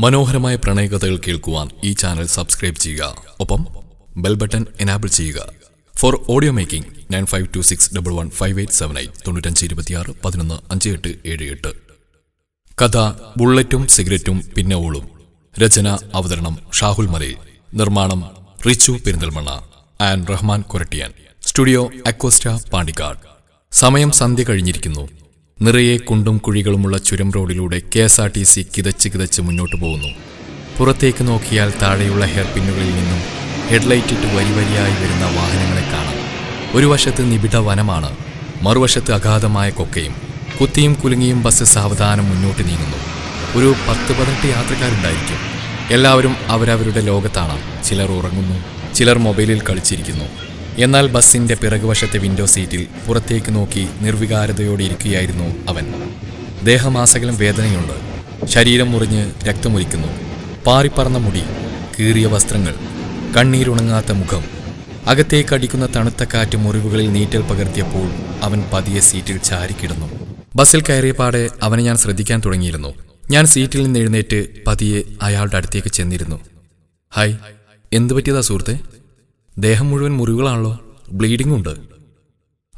മനോഹരമായ പ്രണയകഥകൾ കേൾക്കുവാൻ ഈ ചാനൽ സബ്സ്ക്രൈബ് ചെയ്യുക. ഒപ്പം ബെൽ ബട്ടൺ എനാബിൾ ചെയ്യുക. For audio making nine five two six double one five eight seven eight തൊണ്ണൂറ്റഞ്ച് ഇരുപത്തിയാറ് പതിനൊന്ന് അഞ്ച് എട്ട് ഏഴ് എട്ട്. കഥ ബുള്ളറ്റും സിഗരറ്റും പിന്നെ ഓളും. രചന അവതരണം ഷാഹുൽ മലയിൽ. നിർമ്മാണം റിച്ചു പെരിന്തൽമണ്ണ. ആൻഡ് റഹ്മാൻ കൊരട്ടിയാൻ. സ്റ്റുഡിയോ അക്വസ്റ്റ പാണ്ടിക്കാട്. സമയം സന്ധ്യ കഴിഞ്ഞിരിക്കുന്നു. നിറയെ കുണ്ടും കുഴികളുമുള്ള ചുരം റോഡിലൂടെ K S R T C കിതച്ച് കിതച്ച് മുന്നോട്ട് പോകുന്നു. പുറത്തേക്ക് നോക്കിയാൽ താഴെയുള്ള ഹെയർ പിന്നുകളിൽ നിന്നും ഹെഡ്ലൈറ്റ് ഇട്ട് വരി വരിയായി വരുന്ന വാഹനങ്ങളെ കാണാം. ഒരു വശത്ത് നിബിഡ വനമാണ് മറുവശത്ത് അഗാധമായ കൊക്കയും കുത്തിയും കുലുങ്ങിയും ബസ് സാവധാനം മുന്നോട്ട് നീങ്ങുന്നു. ഒരു പത്ത് പതിനെട്ട് യാത്രക്കാരുണ്ടായിരിക്കും. എല്ലാവരും അവരവരുടെ ലോകത്താണ്. ചിലർ ഉറങ്ങുന്നു ചിലർ മൊബൈലിൽ കളിച്ചിരിക്കുന്നു. എന്നാൽ ബസ്സിന്റെ പിറകുവശത്തെ വിൻഡോ സീറ്റിൽ പുറത്തേക്ക് നോക്കി നിർവികാരതയോടെ ഇരിക്കുകയായിരുന്നു അവൻ. ദേഹമാസകലം വേദനയുണ്ട്. ശരീരം മുറിഞ്ഞ് രക്തമൊലിക്കുന്നു. പാറിപ്പറന്ന മുടി കീറിയ വസ്ത്രങ്ങൾ കണ്ണീരുണങ്ങാത്ത മുഖം. അകത്തേക്ക് അടിക്കുന്ന തണുത്ത കാറ്റ് മുറിവുകളിൽ നീറ്റൽ പകർത്തിയപ്പോൾ അവൻ പതിയെ സീറ്റിൽ ചാരിക്കിടന്നു. ബസ്സിൽ കയറിയ പാടെ അവനെ ഞാൻ ശ്രദ്ധിക്കാൻ തുടങ്ങിയിരുന്നു. ഞാൻ സീറ്റിൽ നിന്ന് എഴുന്നേറ്റ് പതിയെ അയാളുടെ അടുത്തേക്ക് ചെന്നിരുന്നു. ഹായ് എന്തു പറ്റിയതാ സുഹൃത്തെ? ദേഹം മുഴുവൻ മുറിവുകളാണല്ലോ. ബ്ലീഡിംഗ് ഉണ്ട്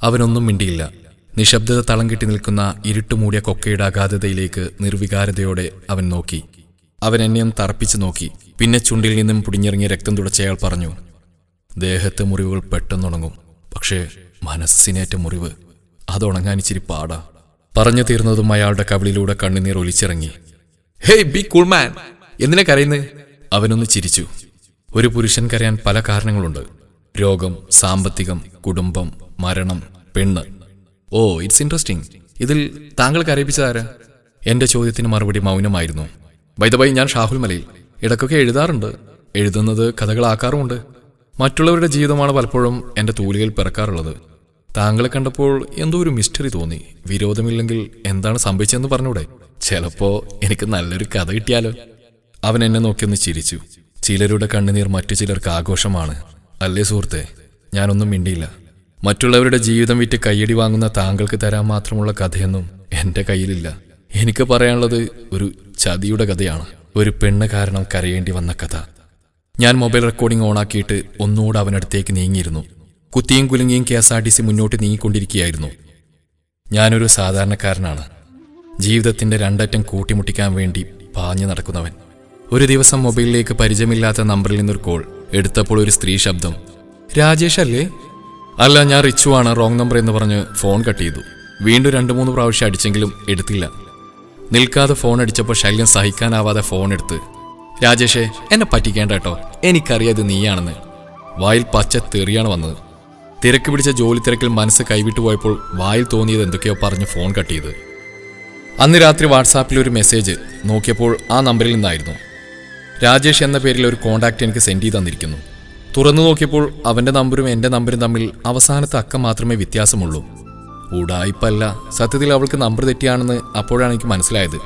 അവനൊന്നും മിണ്ടിയില്ല. നിശബ്ദത തളം കെട്ടി നിൽക്കുന്ന ഇരുട്ടുമൂടിയ കൊക്കയുടെ അഗാധതയിലേക്ക് നിർവികാരതയോടെ അവൻ നോക്കി. അവൻ എന്നെയും തറപ്പിച്ചു നോക്കി. പിന്നെ ചുണ്ടിൽ നിന്നും പുടിഞ്ഞിറങ്ങിയ രക്തം തുടച്ചയാൾ പറഞ്ഞു ദേഹത്തെ മുറിവുകൾ പെട്ടെന്നുണങ്ങും. പക്ഷേ മനസ്സിനേറ്റ മുറിവ് അതുണങ്ങാൻ ഇച്ചിരി പാടാ. പറഞ്ഞു തീർന്നതും അയാളുടെ കവിളിലൂടെ കണ്ണുനീർ ഒലിച്ചിറങ്ങി. ഹേയ് ബി കുൾമാൻ എന്തിനാ കരയുന്നത് അവനൊന്ന് ചിരിച്ചു. ഒരു പുരുഷൻ കരയാൻ പല കാരണങ്ങളുണ്ട്. രോഗം സാമ്പത്തികം കുടുംബം മരണം പെണ്ണ്. ഓ ഇറ്റ്സ് ഇൻട്രസ്റ്റിംഗ് ഇതിൽ താങ്കൾ കരയിപ്പിച്ചതാരാ എന്റെ ചോദ്യത്തിന് മറുപടി മൗനമായിരുന്നു. വൈദബൈ ഞാൻ ഷാഹുൽ മലയിൽ ഇടയ്ക്കൊക്കെ എഴുതാറുണ്ട്. എഴുതുന്നത് കഥകളാക്കാറുമുണ്ട്. മറ്റുള്ളവരുടെ ജീവിതമാണ് പലപ്പോഴും എന്റെ തൂലികയിൽ പിറക്കാറുള്ളത്. താങ്കളെ കണ്ടപ്പോൾ എന്തോ ഒരു മിസ്റ്ററി തോന്നി. വിരോധമില്ലെങ്കിൽ എന്താണ് സംഭവിച്ചതെന്ന് പറഞ്ഞൂടെ. ചിലപ്പോ എനിക്ക് നല്ലൊരു കഥ കിട്ടിയാലോ? അവൻ എന്നെ നോക്കിയൊന്ന് ചിരിച്ചു. ചിലരുടെ കണ്ണുനീർ മറ്റു ചിലർക്ക് ആഘോഷമാണ്. അല്ലേ സുഹൃത്തെ? ഞാനൊന്നും മിണ്ടിയില്ല. മറ്റുള്ളവരുടെ ജീവിതം വിറ്റ് കയ്യടി വാങ്ങുന്ന താങ്കൾക്ക് തരാൻ മാത്രമുള്ള കഥയൊന്നും എന്റെ കയ്യിലില്ല. എനിക്ക് പറയാനുള്ളത് ഒരു ചതിയുടെ കഥയാണ്. ഒരു പെണ്ണ് കാരണം കരയേണ്ടി വന്ന കഥ. ഞാൻ മൊബൈൽ റെക്കോർഡിംഗ് ഓണാക്കിയിട്ട് ഒന്നുകൂടെ അവനടുത്തേക്ക് നീങ്ങിയിരുന്നു. കുത്തിയും കുലുങ്ങിയും K S R T C മുന്നോട്ട് നീങ്ങിക്കൊണ്ടിരിക്കുകയായിരുന്നു. ഞാനൊരു സാധാരണക്കാരനാണ്. ജീവിതത്തിന്റെ രണ്ടറ്റം കൂട്ടിമുട്ടിക്കാൻ വേണ്ടി പാഞ്ഞു നടക്കുന്നവൻ. ഒരു ദിവസം മൊബൈലിലേക്ക് പരിചയമില്ലാത്ത നമ്പറിൽ നിന്നൊരു കോൾ. എടുത്തപ്പോൾ ഒരു സ്ത്രീ ശബ്ദം. രാജേഷ് അല്ലേ? അല്ല ഞാൻ റിച്ചു ആണ്. റോങ് നമ്പർ എന്ന് പറഞ്ഞ് ഫോൺ കട്ട് ചെയ്തു. വീണ്ടും രണ്ടു മൂന്ന് പ്രാവശ്യം അടിച്ചെങ്കിലും എടുത്തില്ല. നിൽക്കാതെ ഫോൺ അടിച്ചപ്പോൾ ശല്യം സഹിക്കാനാവാതെ ഫോൺ എടുത്ത്. രാജേഷേ എന്നെ പറ്റിക്കേണ്ട കേട്ടോ. എനിക്കറിയാത് നീയാണെന്ന്. വായിൽ പച്ച തെറിയാണ് വന്നത്. തിരക്ക് പിടിച്ച ജോലി തിരക്കിൽ മനസ്സ് കൈവിട്ടു പോയപ്പോൾ വായിൽ തോന്നിയത് എന്തൊക്കെയോ പറഞ്ഞ് ഫോൺ കട്ട് ചെയ്ത്. അന്ന് രാത്രി വാട്സാപ്പിൽ ഒരു മെസ്സേജ് നോക്കിയപ്പോൾ ആ നമ്പറിൽ നിന്നായിരുന്നു. രാജേഷ് എന്ന പേരിൽ ഒരു കോണ്ടാക്ട് എനിക്ക് സെൻഡ് ചെയ്ത് തന്നിരിക്കുന്നു. തുറന്നു നോക്കിയപ്പോൾ അവന്റെ നമ്പറും എന്റെ നമ്പറും തമ്മിൽ അവസാനത്തെ അക്കം മാത്രമേ വ്യത്യാസമുള്ളൂ. ഉടായിപ്പല്ല സത്യത്തിൽ അവൾക്ക് നമ്പർ തെറ്റിയാണെന്ന് അപ്പോഴാണ് എനിക്ക് മനസ്സിലായത്.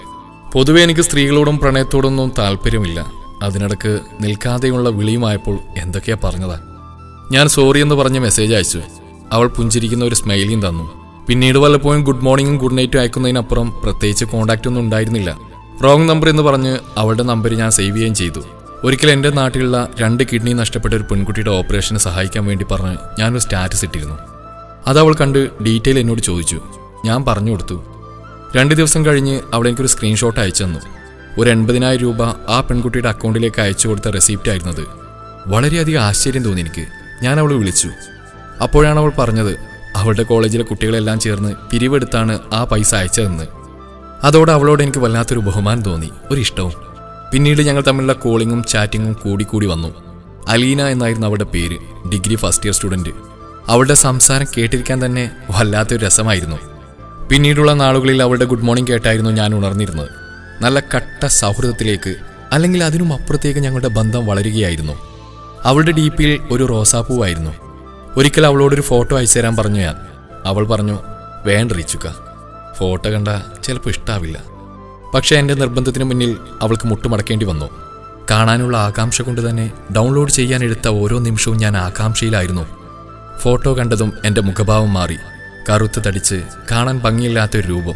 പൊതുവെ എനിക്ക് സ്ത്രീകളോടും പ്രണയത്തോടൊന്നും താല്പര്യമില്ല. അതിനിടക്ക് നിൽക്കാതെയുള്ള വിളിയുമായപ്പോൾ എന്തൊക്കെയാ പറഞ്ഞതാ? ഞാൻ സോറി എന്ന് പറഞ്ഞ് മെസ്സേജ് അയച്ചു. അവൾ പുഞ്ചിരിക്കുന്ന ഒരു സ്മൈലിയും തന്നു. പിന്നീട് വല്ലപ്പോഴും ഗുഡ് മോർണിംഗും ഗുഡ് നൈറ്റും അയക്കുന്നതിനപ്പുറം പ്രത്യേകിച്ച് കോണ്ടാക്റ്റ് ഒന്നും ഉണ്ടായിരുന്നില്ല. റോങ് നമ്പർ എന്ന് പറഞ്ഞ് അവളുടെ നമ്പർ ഞാൻ സേവ് ചെയ്യുകയും ചെയ്തു. ഒരിക്കൽ എന്റെ നാട്ടിലുള്ള രണ്ട് കിഡ്നി നഷ്ടപ്പെട്ട ഒരു പെൺകുട്ടിയുടെ ഓപ്പറേഷന് സഹായിക്കാൻ വേണ്ടി പറഞ്ഞ് ഞാനൊരു സ്റ്റാറ്റസ് ഇട്ടിരുന്നു. അത് അവൾ കണ്ട് ഡീറ്റെയിൽ എന്നോട് ചോദിച്ചു. ഞാൻ പറഞ്ഞു കൊടുത്തു. രണ്ട് ദിവസം കഴിഞ്ഞ് അവൾ എനിക്കൊരു സ്ക്രീൻഷോട്ട് അയച്ചു തന്നു. ഒരു എൺപതിനായിരം രൂപ ആ പെൺകുട്ടിയുടെ അക്കൗണ്ടിലേക്ക് അയച്ചു കൊടുത്ത റെസിപ്റ്റ് ആയിരുന്നത് വളരെയധികം ആശ്ചര്യം തോന്നി എനിക്ക്. ഞാൻ അവളെ വിളിച്ചു. അപ്പോഴാണ് അവൾ പറഞ്ഞത് അവളുടെ കോളേജിലെ കുട്ടികളെല്ലാം ചേർന്ന് പിരിവെടുത്താണ് ആ പൈസ അയച്ചതെന്ന്. അതോടെ അവളോട് എനിക്ക് വല്ലാത്തൊരു ബഹുമാനം തോന്നി ഒരു ഇഷ്ടവും പിന്നീട് ഞങ്ങൾ തമ്മിലുള്ള കോളിങ്ങും ചാറ്റിങ്ങും കൂടിക്കൂടി വന്നു. അലീന എന്നായിരുന്നു അവളുടെ പേര് ഡിഗ്രി ഫസ്റ്റ് ഇയർ സ്റ്റുഡന്റ് അവളുടെ സംസാരം കേട്ടിരിക്കാൻ തന്നെ വല്ലാത്തൊരു രസമായിരുന്നു. പിന്നീടുള്ള നാളുകളിൽ അവളുടെ ഗുഡ് മോർണിംഗ് കേട്ടായിരുന്നു ഞാൻ ഉണർന്നിരുന്നത്. നല്ല കട്ട സൗഹൃദത്തിലേക്ക് അല്ലെങ്കിൽ അതിനും അപ്പുറത്തേക്ക് ഞങ്ങളുടെ ബന്ധം വളരുകയായിരുന്നു. അവളുടെ ഡി പിയിൽ ഒരു റോസാപ്പൂവായിരുന്നു. ഒരിക്കൽ അവളോടൊരു ഫോട്ടോ അയച്ചു തരാൻ പറഞ്ഞു ഞാൻ. അവൾ പറഞ്ഞു വേണ്ട ഫോട്ടോ കണ്ട ചിലപ്പോൾ ഇഷ്ടാവില്ല. പക്ഷേ എന്റെ നിർബന്ധത്തിന് മുന്നിൽ അവൾക്ക് മുട്ടുമടക്കേണ്ടി വന്നു. കാണാനുള്ള ആകാംക്ഷ കൊണ്ട് തന്നെ ഡൗൺലോഡ് ചെയ്യാൻ എടുത്ത ഓരോ നിമിഷവും ഞാൻ ആകാംക്ഷയിലായിരുന്നു. ഫോട്ടോ കണ്ടതും എന്റെ മുഖഭാവം മാറി. കറുത്ത് തടിച്ച് കാണാൻ ഭംഗിയില്ലാത്തൊരു രൂപം.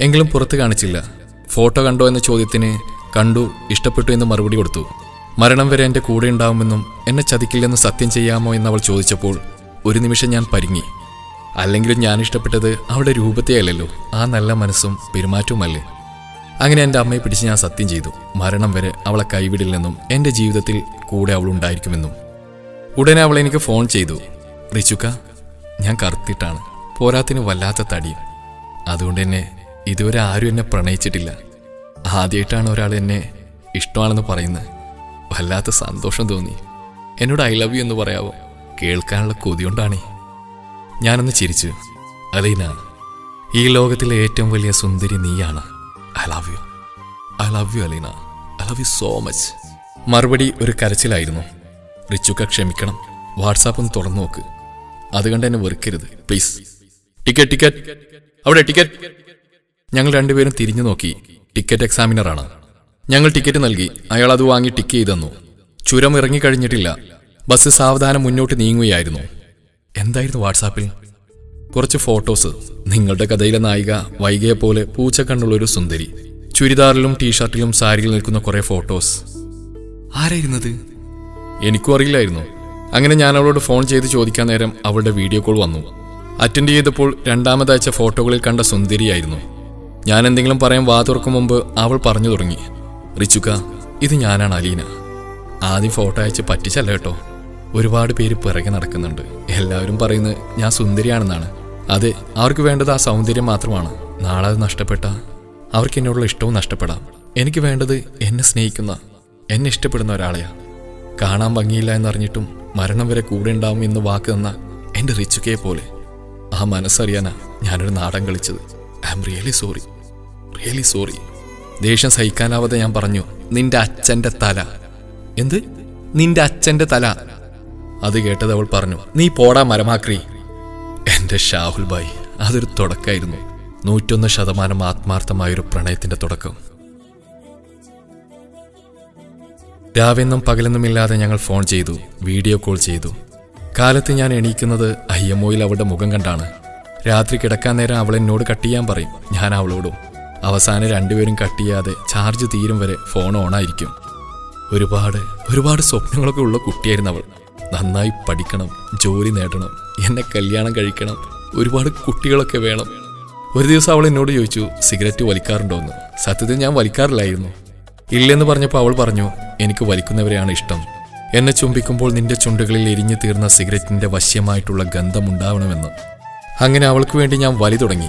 എങ്കിലും പുറത്ത് കാണിച്ചില്ല. ഫോട്ടോ കണ്ടോ എന്ന ചോദ്യത്തിന് കണ്ടു ഇഷ്ടപ്പെട്ടു എന്ന് മറുപടി കൊടുത്തു. മരണം വരെ എന്റെ കൂടെ ഉണ്ടാവുമെന്നും എന്നെ ചതിക്കില്ലെന്ന് സത്യം ചെയ്യാമോ എന്നവൾ ചോദിച്ചപ്പോൾ ഒരു നിമിഷം ഞാൻ പരിങ്ങി. അല്ലെങ്കിലും ഞാൻ ഇഷ്ടപ്പെട്ടത് അവളുടെ രൂപത്തെയല്ലല്ലോ ആ നല്ല മനസ്സും പെരുമാറ്റവുമല്ലേ? അങ്ങനെ എന്റെ അമ്മയെ പിടിച്ച് ഞാൻ സത്യം ചെയ്തു. മരണം വരെ അവളെ കൈവിടില്ലെന്നും എന്റെ ജീവിതത്തിൽ കൂടെ അവൾ ഉണ്ടായിരിക്കുമെന്നും. ഉടനെ അവൾ എനിക്ക് ഫോൺ ചെയ്തു. റിച്ചുക്ക ഞാൻ കറുത്തിട്ടാണ്. പോരാത്തിന് വല്ലാത്ത തടിയും അതുകൊണ്ട് തന്നെ ഇതുവരെ ആരും എന്നെ പ്രണയിച്ചിട്ടില്ല. ആദ്യമായിട്ടാണ് ഒരാൾ എന്നെ ഇഷ്ടമാണെന്ന് പറയുന്നത്. വല്ലാത്ത സന്തോഷം തോന്നി. എന്നോട് ഐ ലവ് യു എന്ന് പറയാവോ? കേൾക്കാനുള്ള കൊതിയുണ്ടാണേ ഞാനൊന്ന് ചിരിച്ചു. അലീന ഈ ലോകത്തിലെ ഏറ്റവും വലിയ സുന്ദരി നീയാണ്. I love you I love you Aleena. I love you so much മറുപടി ഒരു കരച്ചിലായിരുന്നു. റിച്ചുക്ക ക്ഷമിക്കണം. വാട്സാപ്പ് ഒന്ന് തുറന്നു നോക്ക്. അത് കണ്ട് എന്നെ വെറുക്കരുത്. പ്ലീസ് ടിക്കറ്റ് ടിക്കറ്റ് അവിടെ ടിക്കറ്റ് ഞങ്ങൾ രണ്ടുപേരും തിരിഞ്ഞു നോക്കി. ടിക്കറ്റ് എക്സാമിനറാണ് ഞങ്ങൾ ടിക്കറ്റ് നൽകി. അയാൾ അത് വാങ്ങി ടിക്ക് ചെയ്തു തന്നു. ചുരം ഇറങ്ങിക്കഴിഞ്ഞിട്ടില്ല. ബസ് സാവധാനം മുന്നോട്ട് നീങ്ങുകയായിരുന്നു. എന്തായിരുന്നു വാട്സാപ്പിൽ? കുറച്ച് ഫോട്ടോസ്. നിങ്ങളുടെ കഥയിലെ നായിക വൈകയെ പോലെ പൂച്ച കണ്ണുള്ള ഒരു സുന്ദരി. ചുരിദാറിലും ടീഷർട്ടിലും സാരിയിൽ നിൽക്കുന്ന കുറേ ഫോട്ടോസ്. ആരായിരുന്നത്? എനിക്കും അറിയില്ലായിരുന്നു. അങ്ങനെ ഞാൻ അവളോട് ഫോൺ ചെയ്ത് ചോദിക്കാൻ നേരം അവളുടെ വീഡിയോ കോൾ വന്നു. അറ്റൻഡ് ചെയ്തപ്പോൾ രണ്ടാമതയച്ച ഫോട്ടോകളിൽ കണ്ട സുന്ദരിയായിരുന്നു. ഞാൻ എന്തെങ്കിലും പറയാൻ വാ തുറക്കും മുമ്പ് അവൾ പറഞ്ഞു തുടങ്ങി. റിച്ചുക്ക ഇത് ഞാനാണ് അലീന. ആദ്യം ഫോട്ടോ അയച്ച് പറ്റിച്ചല്ല കേട്ടോ. ഒരുപാട് പേര് പിറകെ നടക്കുന്നുണ്ട്. എല്ലാവരും പറയുന്നത് ഞാൻ സുന്ദരിയാണെന്നാണ്. അതെ അവർക്ക് വേണ്ടത് ആ സൗന്ദര്യം മാത്രമാണ്. നാളെ അത് നഷ്ടപ്പെട്ട. അവർക്ക് എന്നോടുള്ള ഇഷ്ടവും നഷ്ടപ്പെടാം. എനിക്ക് വേണ്ടത് എന്നെ സ്നേഹിക്കുന്ന എന്നെ ഇഷ്ടപ്പെടുന്ന ഒരാളെയാ. കാണാൻ ഭംഗിയില്ല എന്നറിഞ്ഞിട്ടും മരണം വരെ കൂടെ ഉണ്ടാവും എന്ന് വാക്ക് തന്ന എന്റെ റിച്ചുക്കയെ പോലെ. ആ മനസ്സറിയാനാ ഞാനൊരു നാടൻ കളിച്ചത്. I'm really sorry. Really sorry. ദേഷ്യം സഹിക്കാനാവാതെ ഞാൻ പറഞ്ഞു നിന്റെ അച്ഛന്റെ തല. എന്ത്? നിന്റെ അച്ഛന്റെ തല. അത് കേട്ടത് അവൾ പറഞ്ഞു നീ പോടാ മരമാക്രി. എന്റെ ഷാഹുൽ ബായ് അതൊരു തുടക്കമായിരുന്നു നൂറ്റൊന്ന് ശതമാനം ആത്മാർത്ഥമായൊരു പ്രണയത്തിന്റെ തുടക്കം. രാവെന്നും പകലെന്നുമില്ലാതെ ഞങ്ങൾ ഫോൺ ചെയ്തു വീഡിയോ കോൾ ചെയ്തു. കാലത്ത് ഞാൻ എണീക്കുന്നത് അയ്യമ്മോയിൽ അവളുടെ മുഖം കണ്ടാണ്. രാത്രി കിടക്കാൻ നേരം അവൾ എന്നോട് കട്ട് ചെയ്യാൻ പറയും ഞാൻ അവളോടും. അവസാനം രണ്ടുപേരും കട്ട് ചെയ്യാതെ ചാർജ് തീരും വരെ ഫോൺ ഓണായിരിക്കും. ഒരുപാട് ഒരുപാട് സ്വപ്നങ്ങളൊക്കെ ഉള്ള കുട്ടിയായിരുന്നു അവൾ. നന്നായി പഠിക്കണം ജോലി നേടണം എന്നെ കല്യാണം കഴിക്കണം ഒരുപാട് കുട്ടികളൊക്കെ വേണം. ഒരു ദിവസം അവൾ എന്നോട് ചോദിച്ചു സിഗരറ്റ് വലിക്കാറുണ്ടോ എന്ന്? സത്യത്തിൽ ഞാൻ വലിക്കാറില്ലായിരുന്നു. ഇല്ലെന്ന് പറഞ്ഞപ്പോൾ അവൾ പറഞ്ഞു എനിക്ക് വലിക്കുന്നവരെയാണ് ഇഷ്ടം. എന്നെ ചുംബിക്കുമ്പോൾ നിന്റെ ചുണ്ടുകളിൽ എരിഞ്ഞു തീർന്ന സിഗരറ്റിന്റെ വശ്യമായിട്ടുള്ള ഗന്ധമുണ്ടാവണമെന്ന് അങ്ങനെ അവൾക്ക് വേണ്ടി ഞാൻ വലി തുടങ്ങി.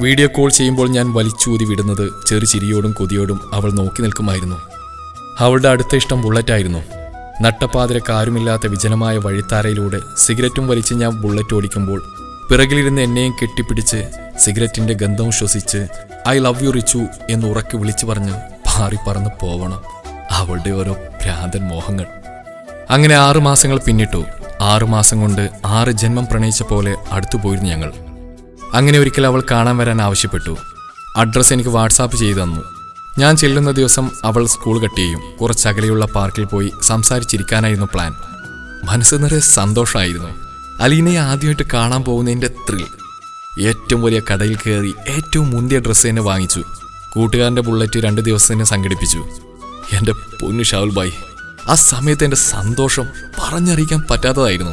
വീഡിയോ കോൾ ചെയ്യുമ്പോൾ ഞാൻ വലിച്ചൂതി വിടുന്നത് ചെറു ചിരിയോടും കൊതിയോടും അവൾ നോക്കി നിൽക്കുമായിരുന്നു. അവളുടെ അടുത്ത ഇഷ്ടം ബുള്ളറ്റായിരുന്നു. നട്ടപ്പാതിരക്ക് ആരുമില്ലാത്ത വിജനമായ വഴിത്താരയിലൂടെ സിഗരറ്റും വലിച്ച് ഞാൻ ബുള്ളറ്റ് ഓടിക്കുമ്പോൾ പിറകിലിരുന്ന് എന്നെയും കെട്ടിപ്പിടിച്ച് സിഗരറ്റിന്റെ ഗന്ധം ശ്വസിച്ച് ഐ ലവ് യു റിച്ചു എന്ന് ഉറക്കി വിളിച്ചു പറഞ്ഞ് പാറി പറന്ന് പോവണം. അവളുടെ ഓരോ ഭ്രാന്തൻ മോഹങ്ങൾ. അങ്ങനെ ആറു മാസങ്ങൾ പിന്നിട്ടു. ആറു മാസം കൊണ്ട് ആറ് ജന്മം പ്രണയിച്ച പോലെ അടുത്തു പോയിരുന്നു ഞങ്ങൾ. അങ്ങനെ ഒരിക്കൽ അവൾ കാണാൻ വരാൻ ആവശ്യപ്പെട്ടു. അഡ്രസ്സ് എനിക്ക് വാട്സാപ്പ് ചെയ്തു തന്നു. ഞാൻ ചെല്ലുന്ന ദിവസം അവൾ സ്കൂൾ കട്ട് ചെയ്യും കുറച്ചകലെയുള്ള പാർക്കിൽ പോയി സംസാരിച്ചിരിക്കാനായിരുന്നു പ്ലാൻ. മനസ്സ് നിറയെ സന്തോഷമായിരുന്നു അലീനയെ ആദ്യമായിട്ട് കാണാൻ പോകുന്നതിന്റെ ത്രിൽ ഏറ്റവും വലിയ കടയിൽ കയറി ഏറ്റവും മുന്തിയ ഡ്രസ്സ് തന്നെ വാങ്ങിച്ചു. കൂട്ടുകാരന്റെ ബുള്ളറ്റ് രണ്ട് ദിവസത്തിന് സംഘടിപ്പിച്ചു. എന്റെ പൊന്നു ഷാവുൽ ബായ് ആ സമയത്ത് എന്റെ സന്തോഷം പറഞ്ഞറിയിക്കാൻ പറ്റാത്തതായിരുന്നു.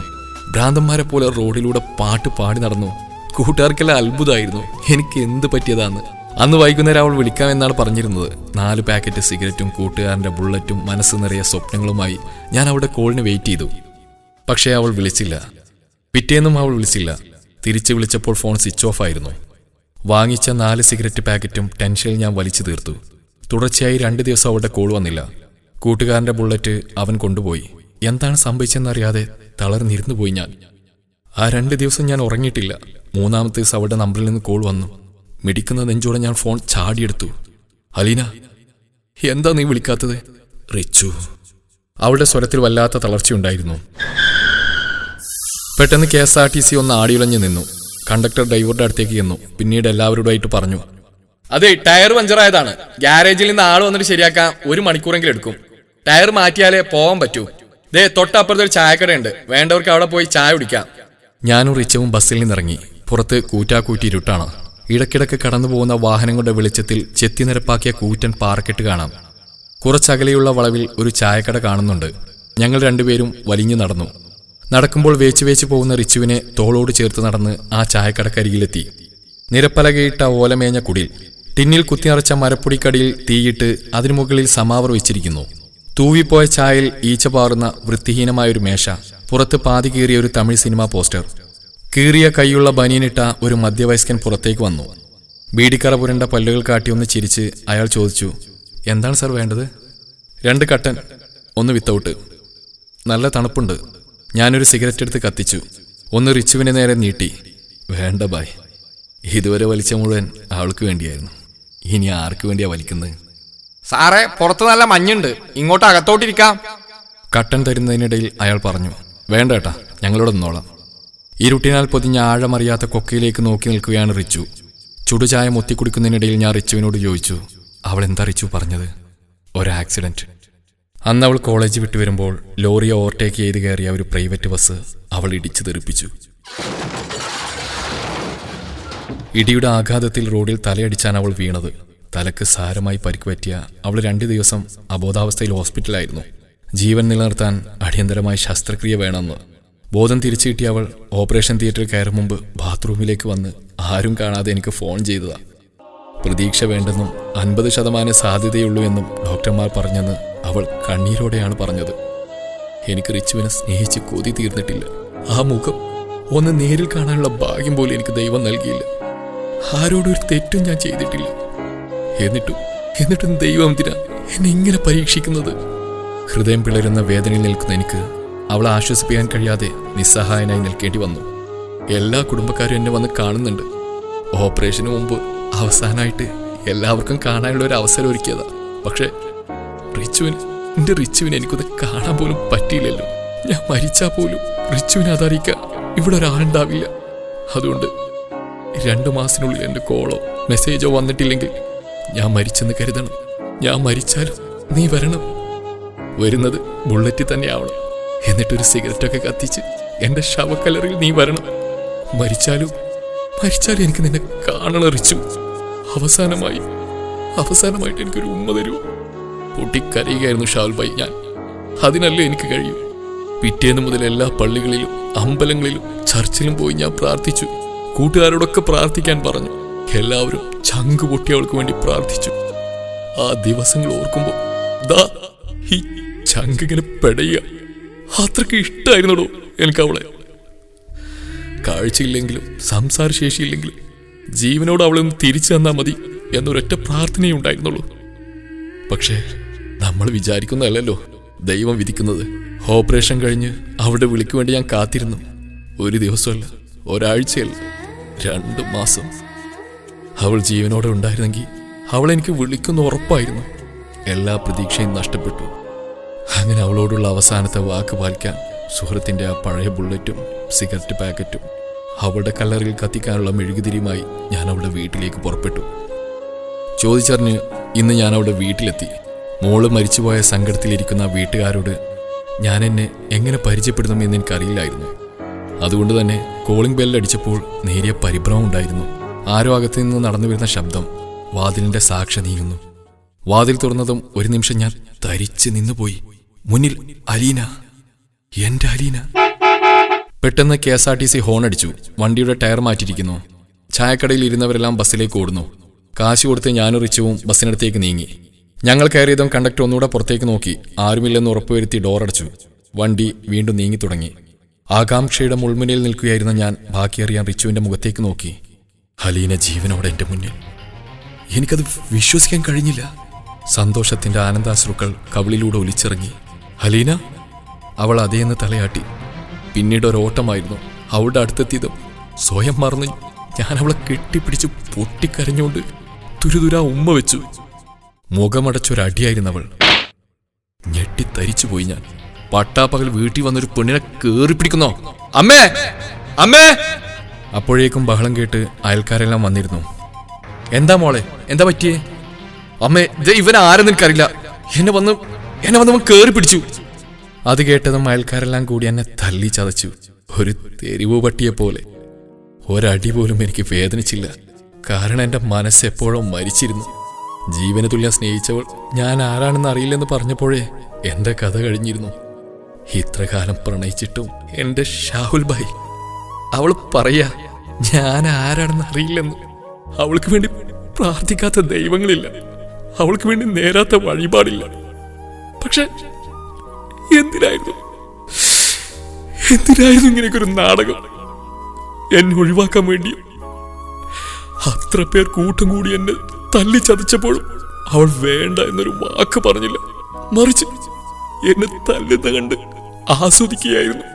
ഭ്രാന്തന്മാരെ പോലെ റോഡിലൂടെ പാട്ട് പാടി നടന്നു. കൂട്ടുകാർക്കെല്ലാം അത്ഭുതമായിരുന്നു. എനിക്ക് എന്ത് പറ്റിയതാന്ന്. അന്ന് വൈകുന്നേരം അവൾ വിളിക്കാമെന്നാണ് പറഞ്ഞിരുന്നത്. നാല് പാക്കറ്റ് സിഗരറ്റും കൂട്ടുകാരന്റെ ബുള്ളറ്റും മനസ്സ് നിറയെ സ്വപ്നങ്ങളുമായി ഞാൻ അവിടെ കോളിന് വെയിറ്റ് ചെയ്തു. പക്ഷേ അവൾ വിളിച്ചില്ല. പിറ്റേന്നും അവൾ വിളിച്ചില്ല. തിരിച്ചു വിളിച്ചപ്പോൾ ഫോൺ സ്വിച്ച് ഓഫ് ആയിരുന്നു. വാങ്ങിച്ച നാല് സിഗരറ്റ് പാക്കറ്റും ടെൻഷനിൽ ഞാൻ വലിച്ചു തീർത്തു. തുടർച്ചയായി രണ്ട് ദിവസം അവളുടെ കോൾ വന്നില്ല. കൂട്ടുകാരന്റെ ബുള്ളറ്റ് അവൻ കൊണ്ടുപോയി. എന്താണ് സംഭവിച്ചെന്നറിയാതെ തളർന്നിരുന്നു പോയി ഞാൻ. ആ രണ്ട് ദിവസം ഞാൻ ഉറങ്ങിയിട്ടില്ല. മൂന്നാമത്തെ ദിവസം അവളുടെ നമ്പറിൽ നിന്ന് കോൾ വന്നു. മിടിക്കുന്ന നെഞ്ചോടെ ഞാൻ ഫോൺ ചാടിയെടുത്തു. അലീന എന്താ നീ വിളിക്കാത്തത്? റിച്ചു അവളുടെ സ്വരത്തിൽ വല്ലാത്ത തളർച്ചയുണ്ടായിരുന്നു. പെട്ടെന്ന് K S R T C ഒന്ന് ആടിയുലഞ്ഞു നിന്നു. കണ്ടക്ടർ ഡ്രൈവറുടെ അടുത്തേക്ക് ചെന്നു. പിന്നീട് എല്ലാവരോടായിട്ട് പറഞ്ഞു അതെ ടയർ പഞ്ചറായതാണ് ഗ്യാരേജിൽ നിന്ന് ആൾ വന്നിട്ട് ശരിയാക്കാൻ ഒരു മണിക്കൂറെങ്കിലും എടുക്കും. ടയർ മാറ്റിയാലേ പോകാൻ പറ്റൂ. ദേ തൊട്ടപ്പുറത്ത് ഒരു ചായക്കടയുണ്ട്. വേണ്ടവർക്ക് അവിടെ പോയി ചായ കുടിക്കാം. ഞാനും റിച്ചവും ബസ്സിൽ നിന്നിറങ്ങി. പുറത്ത് കൂറ്റാക്കൂറ്റി ഇരുട്ടാണ്. ഇടയ്ക്കിടയ്ക്ക് കടന്നു പോകുന്ന വാഹനങ്ങളുടെ വെളിച്ചത്തിൽ ചെത്തി നിരപ്പാക്കിയ കൂറ്റൻ പാറക്കെട്ട് കാണാം. കുറച്ചകലെയുള്ള വളവിൽ ഒരു ചായക്കട കാണുന്നുണ്ട്. ഞങ്ങൾ രണ്ടുപേരും വലിഞ്ഞു നടന്നു. നടക്കുമ്പോൾ വേച്ചു വേച്ച് പോകുന്ന റിച്ചുവിനെ തോളോട് ചേർത്ത് നടന്ന് ആ ചായക്കടക്കരികിലെത്തി. നിരപ്പലകയിട്ട ഓലമേഞ്ഞ കുടിൽ. ടിന്നിൽ കുത്തിനിറച്ച മരപ്പൊടിക്കടിയിൽ തീയിട്ട് അതിനു മുകളിൽ സമാവർ വെച്ചിരിക്കുന്നു. തൂവിപ്പോയ ചായയിൽ ഈച്ച പാറുന്ന വൃത്തിഹീനമായൊരു മേശ. പുറത്ത് പാതി കീറിയ ഒരു തമിഴ് സിനിമാ പോസ്റ്റർ. കീറിയ കൈയുള്ള ബനിയനിട്ട ഒരു മധ്യവയസ്കൻ പുറത്തേക്ക് വന്നു. ബീഡിക്കറ പുരണ്ട പല്ലുകൾ കാട്ടി ഒന്ന് ചിരിച്ച് അയാൾ ചോദിച്ചു എന്താണ് സാർ വേണ്ടത്? രണ്ട് കട്ടൻ ഒന്ന് വിത്തൗട്ട്. നല്ല തണുപ്പുണ്ട്. ഞാനൊരു സിഗരറ്റ് എടുത്ത് കത്തിച്ചു. ഒന്ന് റിച്ചുവിനെ നേരെ നീട്ടി. വേണ്ട ബായ്. ഇതുവരെ വലിച്ച മുഴുവൻ ആൾക്ക് വേണ്ടിയായിരുന്നു. ഇനി ആർക്ക് വേണ്ടിയാ വലിക്കുന്നത്? സാറേ പുറത്ത് നല്ല മഞ്ഞുണ്ട്. ഇങ്ങോട്ട് അകത്തോട്ടിരിക്കാം. കട്ടൻ തരുന്നതിനിടയിൽ അയാൾ പറഞ്ഞു വേണ്ട ഏട്ടാ ഞങ്ങളോട് നിന്നോളാം ഇരുട്ടിനാൽ പൊതിഞ്ഞ ആഴമറിയാത്ത കൊക്കയിലേക്ക് നോക്കി നിൽക്കുകയാണ് റിച്ചു. ചുടുചായ മുത്തിക്കുടിക്കുന്നതിനിടയിൽ ഞാൻ റിച്ചുവിനോട് ചോദിച്ചു അവൾ എന്താ റിച്ചു പറഞ്ഞത്? ഒരു അന്ന് അവൾ കോളേജ് വിട്ടു വരുമ്പോൾ ലോറിയെ ഓവർടേക്ക് ചെയ്ത് കയറിയ ഒരു പ്രൈവറ്റ് ബസ് അവൾ ഇടിച്ചു തെറിപ്പിച്ചു. ഇടിയുടെ ആഘാതത്തിൽ റോഡിൽ തലയടിച്ചാണ് അവൾ വീണത്. തലക്ക് സാരമായി പരിക്ക് പറ്റിയ അവൾ രണ്ട് ദിവസം അബോധാവസ്ഥയിൽ ഹോസ്പിറ്റലായിരുന്നു ജീവൻ നിലനിർത്താൻ അടിയന്തരമായി ശസ്ത്രക്രിയ വേണമെന്ന്. ബോധം തിരിച്ചു കിട്ടിയ അവൾ ഓപ്പറേഷൻ തിയേറ്ററിൽ കയറും മുമ്പ് ബാത്റൂമിലേക്ക് വന്ന് ആരും കാണാതെ എനിക്ക് ഫോൺ ചെയ്തതാ. പ്രതീക്ഷ വേണ്ടെന്നും അൻപത് ശതമാനം സാധ്യതയുള്ളൂ എന്നും ഡോക്ടർമാർ പറഞ്ഞെന്ന് അവൾ കണ്ണീരോടെയാണ് പറഞ്ഞത്. എനിക്ക് റിച്ചുവിനെ സ്നേഹിച്ച് കൊതി തീർന്നിട്ടില്ല. ആ മുഖം ഒന്ന് നേരിൽ കാണാനുള്ള ഭാഗ്യം പോലും എനിക്ക് ദൈവം നൽകിയില്ല. ആരോടും ഒരു തെറ്റും ഞാൻ ചെയ്തിട്ടില്ല. എന്നിട്ടും എന്നിട്ടും ദൈവം എന്തിനാ എന്നെ ഇങ്ങനെ പരീക്ഷിക്കുന്നത്? ഹൃദയം പിളരുന്ന വേദനയിൽ നിൽക്കുന്ന എനിക്ക് അവളെ ആശ്വസിപ്പിക്കാൻ കഴിയാതെ നിസ്സഹായനായി നിൽക്കേണ്ടി വന്നു. എല്ലാ കുടുംബക്കാരും എന്നെ വന്ന് കാണുന്നുണ്ട്. ഓപ്പറേഷന് മുമ്പ് അവസാനമായിട്ട് എല്ലാവർക്കും കാണാനുള്ള ഒരു അവസരം ഒരുക്കിയതാ. പക്ഷേ റിച്ചുവിന് എന്റെ റിച്ചുവിന് എനിക്കൊന്ന് കാണാൻ പോലും പറ്റിയില്ലല്ലോ. ഞാൻ മരിച്ചാൽ പോലും റിച്ചുവിനെ അതറിയിക്കാൻ ഇവിടെ ഒരാളുണ്ടാവില്ല. അതുകൊണ്ട് രണ്ടു മാസത്തിനുള്ളിൽ എന്റെ കോളോ മെസ്സേജോ വന്നിട്ടില്ലെങ്കിൽ ഞാൻ മരിച്ചെന്ന് കരുതണം. ഞാൻ മരിച്ചാലും നീ വരണം. വരുന്നത് ബുള്ളറ്റിൽ തന്നെയാവണം. എന്നിട്ടൊരു സിഗരറ്റൊക്കെ കത്തിച്ച് എന്റെ ശവക്കലറിൽ നീ വരണം. മരിച്ചാലും മരിച്ചാലും എനിക്ക് നിന്നെ കാണണം റിച്ചു അവസാനമായി അവസാനമായിട്ട് എനിക്കൊരു ഉമ്മ തരൂ. പൊട്ടിക്കരയുകയായിരുന്നു ഷാൽബായി ഞാൻ. അതിനല്ലേ എനിക്ക് കഴിയും. പിറ്റേന്ന് മുതൽ എല്ലാ പള്ളികളിലും അമ്പലങ്ങളിലും ചർച്ചിലും പോയി ഞാൻ പ്രാർത്ഥിച്ചു. കൂട്ടുകാരോടൊക്കെ പ്രാർത്ഥിക്കാൻ പറഞ്ഞു. എല്ലാവരും ചങ്ക് പൊട്ടി അവൾക്ക് വേണ്ടി പ്രാർത്ഥിച്ചു. ആ ദിവസങ്ങൾ ഓർക്കുമ്പോൾ ദാ ഈ ചങ്കിങ്ങനെ പെടയുക. അത്രയ്ക്ക് ഇഷ്ടമായിരുന്നടോ എനിക്ക് അവളെ കാഴ്ചയില്ലെങ്കിലും സംസാരശേഷിയില്ലെങ്കിലും ജീവനോട് അവളെ തിരിച്ചു തന്നാൽ മതി എന്നൊരൊറ്റ പ്രാർത്ഥനയേ ഉണ്ടായിരുന്നുള്ളൂ. പക്ഷേ നമ്മൾ വിചാരിക്കുന്നതല്ലല്ലോ ദൈവം വിധിക്കുന്നത്. ഓപ്പറേഷൻ കഴിഞ്ഞ് അവളുടെ വിളിക്ക് വേണ്ടി ഞാൻ കാത്തിരുന്നു. ഒരു ദിവസമല്ല ഒരാഴ്ചയല്ല രണ്ട് മാസം. അവൾ ജീവനോടെ ഉണ്ടായിരുന്നെങ്കിൽ അവളെനിക്ക് വിളിക്കുന്ന ഉറപ്പായിരുന്നു. എല്ലാ പ്രതീക്ഷയും നഷ്ടപ്പെട്ടു. അങ്ങനെ അവളോടുള്ള അവസാനത്തെ വാക്ക് പാലിക്കാൻ സുഹൃത്തിന്റെ ആ പഴയ ബുള്ളറ്റും സിഗരറ്റ് പാക്കറ്റും അവളുടെ കല്ലറിൽ കത്തിക്കാനുള്ള മെഴുകുതിരിയുമായി ഞാൻ അവളുടെ വീട്ടിലേക്ക് പുറപ്പെട്ടു. ചോദിച്ചറിഞ്ഞ് ഇന്ന് ഞാൻ അവളുടെ വീട്ടിലെത്തി. മോൾ മരിച്ചുപോയ സങ്കടത്തിലിരിക്കുന്ന ആ വീട്ടുകാരോട് ഞാൻ എന്നെ എങ്ങനെ പരിചയപ്പെടുത്തുമെന്ന് എനിക്കറിയില്ലായിരുന്നു. അതുകൊണ്ട് തന്നെ കോളിംഗ് ബെല്ലടിച്ചപ്പോൾ നേരിയ പരിഭ്രമം ഉണ്ടായിരുന്നു. ആരോ അകത്തു നിന്ന് നടന്നു വരുന്ന ശബ്ദം വാതിലിന്റെ സാക്ഷി നീങ്ങുന്നു. വാതിൽ തുറന്നതും ഒരു നിമിഷം ഞാൻ തരിച്ച് നിന്നുപോയി. മുന്നിൽ അലീന. എന്റെ അലീന. പെട്ടെന്ന് K S R T C horn അടിച്ചു വണ്ടിയുടെ ടയർ മാറ്റിയിരിക്കുന്നു. ചായക്കടയിൽ ഇരുന്നവരെല്ലാം ബസ്സിലേക്ക് ഓടുന്നു. കാശ് കൊടുത്ത് ഞാനും റിച്ചുവും ബസ്സിനടുത്തേക്ക് നീങ്ങി. ഞങ്ങൾ കയറിയതും കണ്ടക്ടർ ഒന്നുകൂടെ പുറത്തേക്ക് നോക്കി. ആരുമില്ലെന്ന് ഉറപ്പുവരുത്തി ഡോറടച്ചു. വണ്ടി വീണ്ടും നീങ്ങി തുടങ്ങി. ആകാംക്ഷയുടെ മുൾമുനയിൽ നിൽക്കുകയായിരുന്ന ഞാൻ ബാക്കിയറിയാൻ റിച്ചുവിന്റെ മുഖത്തേക്ക് നോക്കി. ഹലീന ജീവനോടെ എന്റെ മുന്നിൽ. എനിക്കത് വിശ്വസിക്കാൻ കഴിഞ്ഞില്ല. സന്തോഷത്തിന്റെ ആനന്ദാശ്രുക്കൾ കവിളിലൂടെ ഒലിച്ചിറങ്ങി. ഹലീന അവൾ അതേന്ന് തലയാട്ടി. പിന്നീട് ഒരു ഓട്ടമായിരുന്നു അവളുടെ അടുത്തെത്തിയതും സ്വയം മറന്ന് ഞാൻ അവളെ കെട്ടിപ്പിടിച്ച് പൊട്ടിക്കരഞ്ഞുകൊണ്ട് തുരുതുരാ ഉമ്മ വെച്ചു. മുഖമടച്ചൊരടിയായിരുന്നു അവൾ. ഞെട്ടിത്തരിച്ചുപോയി ഞാൻ. പട്ടാപ്പകൽ വീട്ടിൽ വന്നൊരു പെണ്ണിനെ കേറി പിടിക്കുന്നോ? അമ്മേ! അമ്മേ! അപ്പോഴേക്കും ബഹളം കേട്ട് അയൽക്കാരെല്ലാം വന്നിരുന്നു. എന്താ മോളെ? എന്താ പറ്റിയേ? അമ്മേ ഇവൻ ആരെന്ന് എനിക്കറിയില്ല. എന്നെ വന്ന് എന്നെ വന്നവൻ കയറി പിടിച്ചു. അത് കേട്ടതും അയൽക്കാരെല്ലാം കൂടി എന്നെ തല്ലി ചതച്ചു. ഒരു തെരുവ് പട്ടിയെ പോലെ. ഒരടി പോലും എനിക്ക് വേദനിച്ചില്ല. കാരണം എന്റെ മനസ്സെപ്പോഴും മരിച്ചിരുന്നു. ജീവന് തുല്യ സ്നേഹിച്ചവൾ ഞാൻ ആരാണെന്ന് അറിയില്ലെന്ന് പറഞ്ഞപ്പോഴേ എന്റെ കഥ കഴിഞ്ഞിരുന്നു. ഇത്രകാലം പ്രണയിച്ചിട്ടും എന്റെ ഷാഹുൽ ഭായ് അവൾ പറയാ ഞാൻ ആരാണെന്ന് അറിയില്ലെന്ന്. അവൾക്ക് വേണ്ടി പ്രാർത്ഥിക്കാത്ത ദൈവങ്ങളില്ല. അവൾക്ക് വേണ്ടി നേരാത്ത വഴിപാടില്ല. പക്ഷെ എന്തിനായിരുന്നു? എന്തിനായിരുന്നു ഇങ്ങനെയൊക്കെ ഒരു നാടകം? എന്നെ ഒഴിവാക്കാൻ വേണ്ടി അത്ര പേർ കൂട്ടം കൂടി എന്നെ തല്ലി ചതച്ചപ്പോഴും അവൾ വേണ്ട എന്നൊരു വാക്ക് പറഞ്ഞില്ല. മറിച്ച് എന്നെ തല്ലുന്ന കണ്ട് ആസ്വദിക്കുകയായിരുന്നു.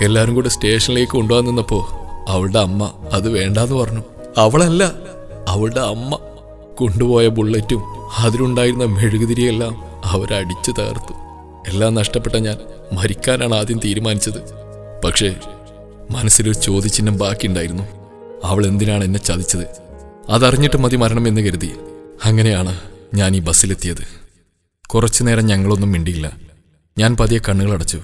എല്ലാരും കൂടെ സ്റ്റേഷനിലേക്ക് കൊണ്ടുപോകാൻ നിന്നപ്പോൾ അവളുടെ അമ്മ അത് വേണ്ടാന്ന് പറഞ്ഞു. അവളല്ല അവളുടെ അമ്മ. കൊണ്ടുപോയ ബുള്ളറ്റും അതിലുണ്ടായിരുന്ന മെഴുകുതിരിയെല്ലാം അവരടിച്ചു തകർത്തു. എല്ലാം നഷ്ടപ്പെട്ട ഞാൻ മരിക്കാനാണ് ആദ്യം തീരുമാനിച്ചത്. പക്ഷേ മനസ്സിലൊരു ചോദ്യചിഹ്നം ബാക്കിയുണ്ടായിരുന്നു. അവൾ എന്തിനാണ് എന്നെ ചതിച്ചത്? അതറിഞ്ഞിട്ട് മതി മരണമെന്ന് കരുതി. അങ്ങനെയാണ് ഞാൻ ഈ ബസ്സിലെത്തിയത്. കുറച്ചു നേരം ഞങ്ങളൊന്നും മിണ്ടിയില്ല. ഞാൻ പതിയെ കണ്ണുകളടച്ചു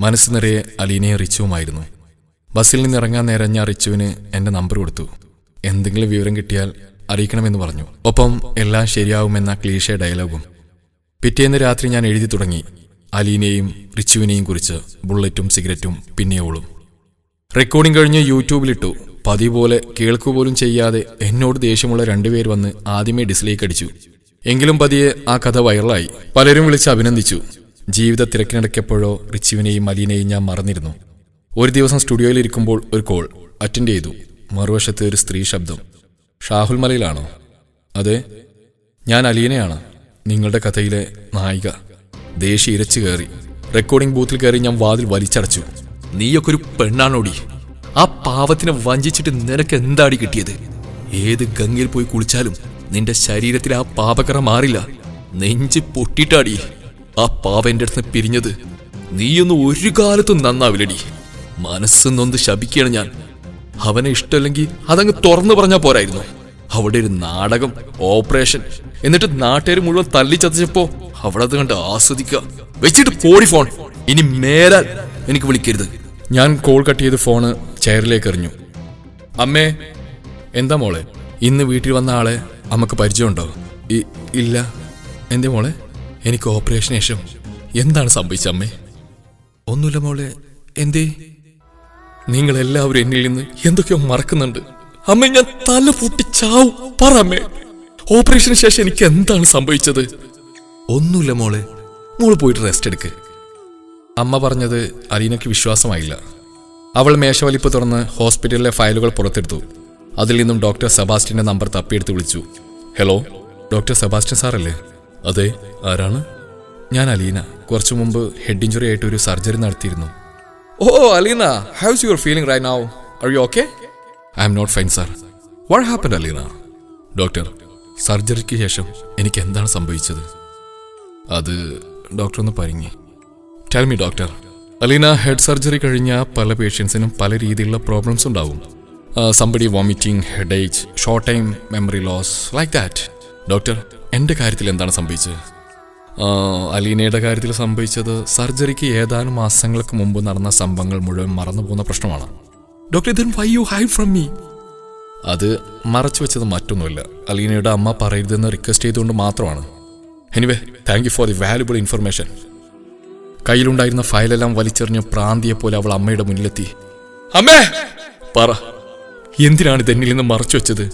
മനസ്സ് നിറയെ അലീനയും റിച്ചുവുമായിരുന്നു. ബസ്സിൽ നിന്ന് ഇറങ്ങാൻ നേരം ഞാൻ റിച്ചുവിന് എന്റെ നമ്പർ കൊടുത്തു. എന്തെങ്കിലും വിവരം കിട്ടിയാൽ അറിയിക്കണമെന്ന് പറഞ്ഞു. ഒപ്പം എല്ലാം ശരിയാവുമെന്ന ക്ലീഷ ഡയലോഗും. പിറ്റേന്ന് രാത്രി ഞാൻ എഴുതി തുടങ്ങി. അലീനെയും റിച്ചുവിനെയും കുറിച്ച് ബുള്ളറ്റും സിഗരറ്റും പിന്നെയോളും റെക്കോർഡിംഗ് കഴിഞ്ഞ് യൂട്യൂബിലിട്ടു. പതിവ് പോലെ കേൾക്കുപോലും ചെയ്യാതെ എന്നോട് ദേഷ്യമുള്ള രണ്ടുപേർ വന്ന് ആദ്യമേ ഡിസ്ലൈക്ക് അടിച്ചു. എങ്കിലും പതിയെ ആ കഥ വൈറലായി. പലരും വിളിച്ച് അഭിനന്ദിച്ചു. ജീവിത തിരക്കിനിടയ്ക്കപ്പോഴോ റിച്ചുവിനെയും അലീനെയും ഞാൻ മറന്നിരുന്നു. ഒരു ദിവസം സ്റ്റുഡിയോയിലിരിക്കുമ്പോൾ ഒരു കോൾ അറ്റൻഡ് ചെയ്തു. മറുവശത്ത് ഒരു സ്ത്രീ ശബ്ദം. ഷാഹുൽ മലയിലാണോ അതെ ഞാൻ അലീനയാണ് നിങ്ങളുടെ കഥയിലെ നായിക. ദേഷ്യ ഇരച്ചു കയറി റെക്കോർഡിംഗ് ബൂത്തിൽ കയറി ഞാൻ വാതിൽ വലിച്ചടച്ചു. നീയൊക്കെ ഒരു പെണ്ണാണോടി? ആ പാവത്തിനെ വഞ്ചിച്ചിട്ട് നിനക്ക് എന്താടി കിട്ടിയത്? ഏത് ഗംഗയിൽ പോയി കുളിച്ചാലും നിന്റെ ശരീരത്തിൽ ആ പാപക്കറ മാറില്ല. നെഞ്ച് പൊട്ടിട്ടാടി. ആ പാവ എന്റെ അടുത്ത് പിരിഞ്ഞത് നീയൊന്നും ഒരു കാലത്തും നന്നാവില്ലടി. മനസ്സ് നൊന്ത് ശപിക്കുകയാണ് ഞാൻ. അവനെ ഇഷ്ടമല്ലെങ്കിൽ അതങ്ങ് തുറന്നു പറഞ്ഞാ പോരായിരുന്നു. അവിടെ ഒരു നാടകം ഓപ്പറേഷൻ. എന്നിട്ട് നാട്ടുകാർ മുഴുവൻ തല്ലി ചതച്ചപ്പോ അവിടെ അത് കണ്ട് ആസ്വദിക്കുക. വെച്ചിട്ട് പോടി ഫോൺ. ഇനി മേലാൽ എനിക്ക് വിളിക്കരുത്. ഞാൻ കോൾ കട്ട് ചെയ്ത് ഫോണ് ചെയറിലേക്ക് എറിഞ്ഞു. അമ്മേ എന്താ മോളെ? ഇന്ന് വീട്ടിൽ വന്ന ആളെ അമ്മയ്ക്ക് പരിചയമുണ്ടോ? ഇല്ല. എന്തേ മോളെ? എനിക്ക് ഓപ്പറേഷൻ ശേഷം എന്താണ് സംഭവിച്ചത് അമ്മേ? ഒന്നുമില്ല മോളെ. എന്തേ? നിങ്ങൾ എല്ലാവരും എന്നിൽ നിന്ന് എന്തൊക്കെയോ മറക്കുന്നുണ്ട്. അമ്മ ഞാൻ തല പൊട്ടി ചാവും. പറ അമ്മേ ഓപ്പറേഷന് ശേഷം എനിക്ക് എന്താണ് സംഭവിച്ചത്? ഒന്നുമില്ല മോളെ. മോൾ പോയിട്ട് റെസ്റ്റ് എടുക്ക്. അമ്മ പറഞ്ഞത് അലീനയ്ക്ക് വിശ്വാസമായില്ല. അവൾ മേശവലിപ്പ് തുറന്ന് ഹോസ്പിറ്റലിലെ ഫയലുകൾ പുറത്തെടുത്തു. അതിൽ നിന്നും ഡോക്ടർ സെബാസ്റ്റിന്റെ നമ്പർ തപ്പിയെടുത്ത് വിളിച്ചു. ഹലോ ഡോക്ടർ സെബാസ്റ്റ്യൻ സാറല്ലേ? അതെ ആരാണ്? ഞാൻ അലീന. കുറച്ചു മുമ്പ് ഹെഡ് ഇഞ്ചുറി ആയിട്ട് ഒരു സർജറി നടത്തിയിരുന്നു. ഓ Aleena how's your feeling right now are you okay I'm not fine sir what happen Aleena doctor സർജറിക്ക് ശേഷം എനിക്ക് എന്താണ് സംഭവിച്ചത്? അത് ഡോക്ടർ ഒന്ന് പരിങ്ങി. Tell me doctor Aleena head surgery കഴിഞ്ഞ പല പേഷ്യൻസിനും പല രീതിയിലുള്ള പ്രോബ്ലംസ് ഉണ്ടാവും. Somebody vomiting head short time memory loss like that doctor എന്റെ കാര്യത്തിൽ എന്താണ് സംഭവിച്ചത്? അലീനയുടെ കാര്യത്തിൽ സംഭവിച്ചത് സർജറിക്ക് ഏതാനും മാസങ്ങൾക്ക് മുമ്പ് നടന്ന സംഭവങ്ങൾ മുഴുവൻ മറന്നു മറന്നുപോകുന്ന പ്രശ്നമാണ്. Doctor why you hide from me? അത് മറച്ചു വെച്ചത് മറ്റൊന്നുമില്ല. അലീനയുടെ അമ്മ പറയരുതെന്ന് റിക്വസ്റ്റ് ചെയ്തുകൊണ്ട് മാത്രമാണ്. Anyway thank you for the valuable information കയ്യിലുണ്ടായിരുന്ന ഫയലെല്ലാം വലിച്ചെറിഞ്ഞ് പ്രാന്തിയെ പോലെ അവൾ അമ്മയുടെ മുന്നിലെത്തി. അമ്മേ! പറ. എന്തിനാണ് ഇതെന്നിൽ നിന്ന് മറച്ചു വെച്ചത്?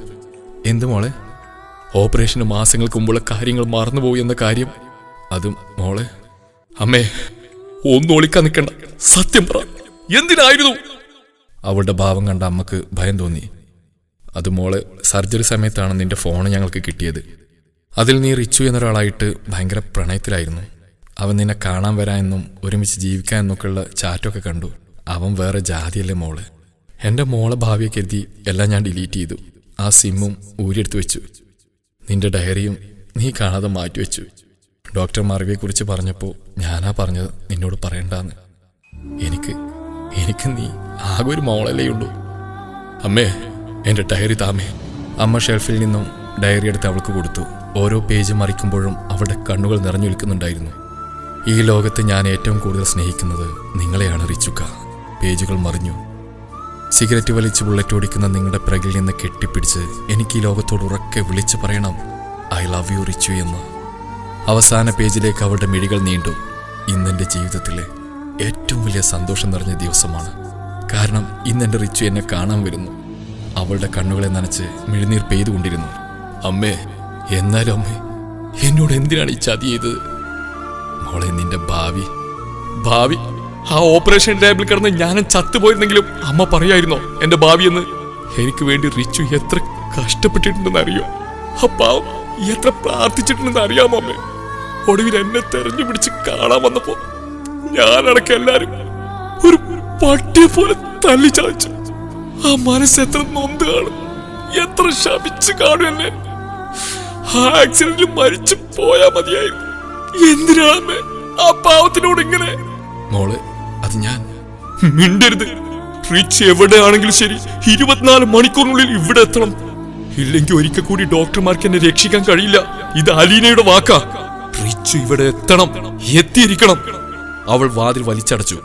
എന്ത് മോളെ? ഓപ്പറേഷന് മാസങ്ങൾക്ക് മുമ്പുള്ള കാര്യങ്ങൾ മറന്നുപോയി എന്ന കാര്യം അതും മോളെ. അമ്മേ ഒന്നും ഒളിക്കാൻ നിൽക്കണ്ട. സത്യം പറ. എന്തിനായിരുന്നു? അവളുടെ ഭാവം കണ്ട അമ്മയ്ക്ക് ഭയം തോന്നി. അത് മോളെ സർജറി സമയത്താണ് നിന്റെ ഫോൺ ഞങ്ങൾക്ക് കിട്ടിയത്. അതിൽ നീ റിച്ചു എന്നൊരാളായിട്ട് ഭയങ്കര പ്രണയത്തിലായിരുന്നു. അവൻ നിന്നെ കാണാൻ വരാമെന്നും ഒരുമിച്ച് ജീവിക്കാൻ എന്നൊക്കെയുള്ള ചാറ്റൊക്കെ കണ്ടു. അവൻ വേറെ ജാതിയല്ലേ മോൾ. എന്റെ മോളെ ഭാവിയെ കരുതി എല്ലാം ഞാൻ ഡിലീറ്റ് ചെയ്തു. ആ സിമ്മും ഊരിയെടുത്ത് വെച്ചു. നിന്റെ ഡയറിയും നീ കാണാതെ മാറ്റിവെച്ചു. ഡോക്ടർ കുറിച്ച് പറഞ്ഞപ്പോൾ ഞാനാ പറഞ്ഞത് നിന്നോട് പറയണ്ടെന്ന്. എനിക്ക് എനിക്ക് നീ ആകെ ഒരു മോളല്ലേ ഉള്ളൂ. അമ്മേ എന്റെ ഡയറി താമേ. അമ്മ ഷെൽഫിൽ നിന്നും ഡയറി എടുത്ത് അവൾക്ക് കൊടുത്തു. ഓരോ പേജ് മറിക്കുമ്പോഴും അവളുടെ കണ്ണുകൾ നിറഞ്ഞു നിൽക്കുന്നുണ്ടായിരുന്നു ഈ ലോകത്ത് ഞാൻ ഏറ്റവും കൂടുതൽ സ്നേഹിക്കുന്നത് നിങ്ങളെയാണ് റിച്ചുക്ക. പേജുകൾ മറിഞ്ഞു. സിഗരറ്റ് വലിച്ച് ബുള്ളറ്റ് ഓടിക്കുന്ന നിങ്ങളുടെ പിറകിൽ നിന്ന് കെട്ടിപ്പിടിച്ച് എനിക്ക് ഈ ലോകത്തോട് ഉറക്കെ വിളിച്ചു പറയണം. ഐ ലവ് യു റിച്ചു എന്ന്. അവസാന പേജിലേക്ക് അവളുടെ മിഴികൾ നീണ്ടു. ഇന്നെന്റെ ജീവിതത്തിലെ ഏറ്റവും വലിയ സന്തോഷം നിറഞ്ഞ ദിവസമാണ്. കാരണം ഇന്നെന്റെ റിച്ചു എന്നെ കാണാൻ വരുന്നു. അവളുടെ കണ്ണുകളെ നനച്ച് മിഴിനീർ പെയ്തുകൊണ്ടിരുന്നു. അമ്മേ എന്നാലും അമ്മേ എന്നോട് എന്തിനാണ് ഈ ചതി ചെയ്തത്? മോളെ നിന്റെ ഭാവി. ഭാവി ആ ഓപ്പറേഷൻ ടേബിൾ കിടന്ന് ഞാനും ചത്തുപോയിരുന്നെങ്കിലും അമ്മ പറയായിരുന്നോ എന്റെ ഭാവി എന്ന്? എനിക്ക് വേണ്ടി റിച്ചു എത്ര കഷ്ടപ്പെട്ടിട്ടുണ്ടെന്ന് അറിയോ ആ എത്ര പ്രാർത്ഥിച്ചിട്ടുണ്ടെന്ന് അറിയാമോ അമ്മേ? ഒടുവിൽ എന്നെ തെരഞ്ഞു പിടിച്ച് കാണാൻ വന്നപ്പോ ഞാനടക്കം എല്ലാരും ഒരു പട്ടിയെ പോലെ തല്ലി ചാച്ചു ആ മനസ്സ് എത്ര നൊന്ത് കാണും എത്ര ശപിച്ചു കാണും എന്നെ. ആ ആക്സിഡന്റിൽ മരിച്ചു പോയാ മതിയായിരുന്നു. എന്തിനാണ് ആ പാവത്തിനോട് ഇങ്ങനെ? മോളെ അത് ഞാൻ. മിണ്ടരുത്. റിച്ച് എവിടെയാണെങ്കിലും ശരി. ഇരുപത്തിനാല് മണിക്കൂറിനുള്ളിൽ ഇവിടെ എത്തണം. ഇല്ലെങ്കിൽ ഒരിക്കൽ കൂടി ഡോക്ടർമാർക്ക് എന്നെ രക്ഷിക്കാൻ കഴിയില്ല. ഇത് അലീനയുടെ വാക്കാ. റിച്ച് ഇവിടെ എത്തണം. എത്തിയിരിക്കണം. അവൾ വാതിൽ വലിച്ചടച്ചു.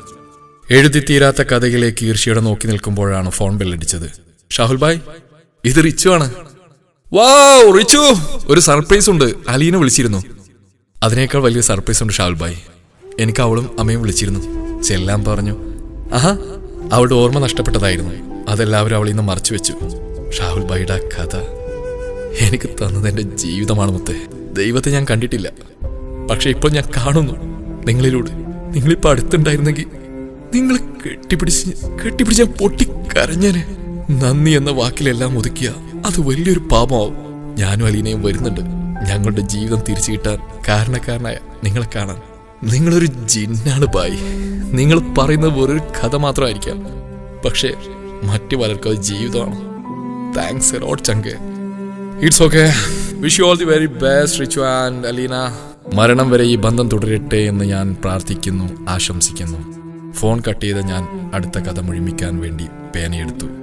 എഴുതി തീരാത്ത കഥയിലേക്ക് ഈർഷ്യയുടെ നോക്കി നിൽക്കുമ്പോഴാണ് ഫോൺ ബെല്ലടിച്ചത് ഷാഹുൽ ഭായ് ഇത് റിച്ചു ആണ്. വാ റിച്ചു! ഒരു സർപ്രൈസ് ഉണ്ട്. അലീനെ വിളിച്ചിരുന്നു. അതിനേക്കാൾ വലിയ സർപ്രൈസ് ഉണ്ട് ഷാഹുൽ ഭായ്. എനിക്ക് അവളും അമ്മയും വിളിച്ചിരുന്നു. ചെല്ലാൻ പറഞ്ഞു. ആഹാ അവളുടെ ഓർമ്മ നഷ്ടപ്പെട്ടതായിരുന്നു. അതെല്ലാവരും അവളിൽ നിന്ന് മറച്ചു വെച്ചു. ഷാഹുൽ ഭായിയുടെ കഥ എനിക്ക് തന്നത് എന്റെ ജീവിതമാണ് മുത്തേ. ദൈവത്തെ ഞാൻ കണ്ടിട്ടില്ല. പക്ഷെ ഇപ്പോൾ ഞാൻ കാണുന്നു നിങ്ങളിലൂടെ. നിങ്ങളിപ്പോ അടുത്തുണ്ടായിരുന്നെങ്കിൽ നിങ്ങൾ കെട്ടിപ്പിടിച്ച് കെട്ടിപ്പിടിച്ച് ഞാൻ പൊട്ടിക്കരഞ്ഞേനെ നന്ദി എന്ന വാക്കിലെല്ലാം ഒതുക്കിയ അത് വലിയൊരു പാപമാവും. ഞാനും അലീനയും വരുന്നുണ്ട്. ഞങ്ങളുടെ ജീവിതം തിരിച്ചു കിട്ടാൻ കാരണക്കാരനായ നിങ്ങളെ കാണാൻ. നിങ്ങളൊരു ജിന്നാണ് ബായി. നിങ്ങൾ പറയുന്നത് വെറൊരു കഥ മാത്രമായിരിക്കാം. പക്ഷേ മറ്റു പലർക്കും അത് ജീവിതമാണ്. Thanks it's okay wish you all the very best Richu and Aleena മരണം വരെ ഈ ബന്ധം തുടരട്ടെ എന്ന് ഞാൻ പ്രാർത്ഥിക്കുന്നു ആശംസിക്കുന്നു. ഫോൺ കട്ട് ചെയ്ത ഞാൻ അടുത്ത കഥ മുഴുമിക്കാൻ വേണ്ടി പേനയെടുത്തു.